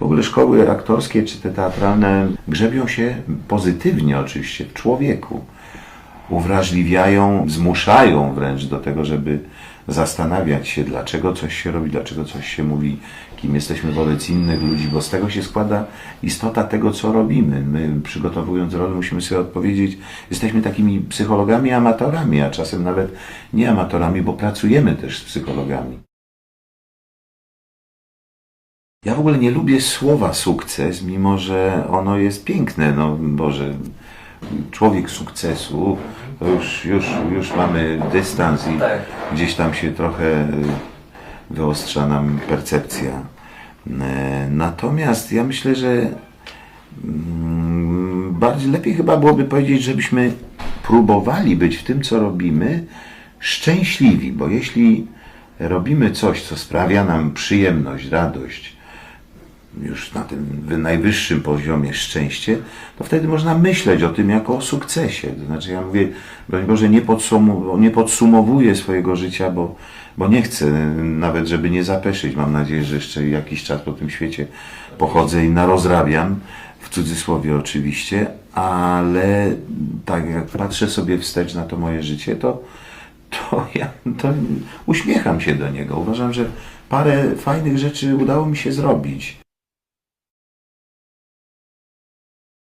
w ogóle szkoły aktorskie czy te teatralne grzebią się pozytywnie oczywiście w człowieku. Uwrażliwiają, zmuszają wręcz do tego, żeby zastanawiać się, dlaczego coś się robi, dlaczego coś się mówi, kim jesteśmy wobec innych ludzi, bo z tego się składa istota tego, co robimy. My przygotowując rolę musimy sobie odpowiedzieć, jesteśmy takimi psychologami amatorami, a czasem nawet nie amatorami, bo pracujemy też z psychologami. Ja w ogóle nie lubię słowa sukces, mimo że ono jest piękne. No Boże, człowiek sukcesu, to już, już, już mamy dystans i Tak. gdzieś tam się trochę y, wyostrza nam percepcja. E, Natomiast ja myślę, że mm, bardziej lepiej chyba byłoby powiedzieć, żebyśmy próbowali być w tym, co robimy, szczęśliwi, bo jeśli robimy coś, co sprawia nam przyjemność, radość, już na tym wy- najwyższym poziomie szczęście, to wtedy można myśleć o tym jako o sukcesie. To znaczy ja mówię, broń Boże, nie, podsumu- nie podsumowuję swojego życia, bo, bo nie chcę nawet, żeby nie zapeszyć. Mam nadzieję, że jeszcze jakiś czas po tym świecie pochodzę i narozrabiam, w cudzysłowie oczywiście, ale tak jak patrzę sobie wstecz na to moje życie, to, to ja to uśmiecham się do niego. Uważam, że parę fajnych rzeczy udało mi się zrobić.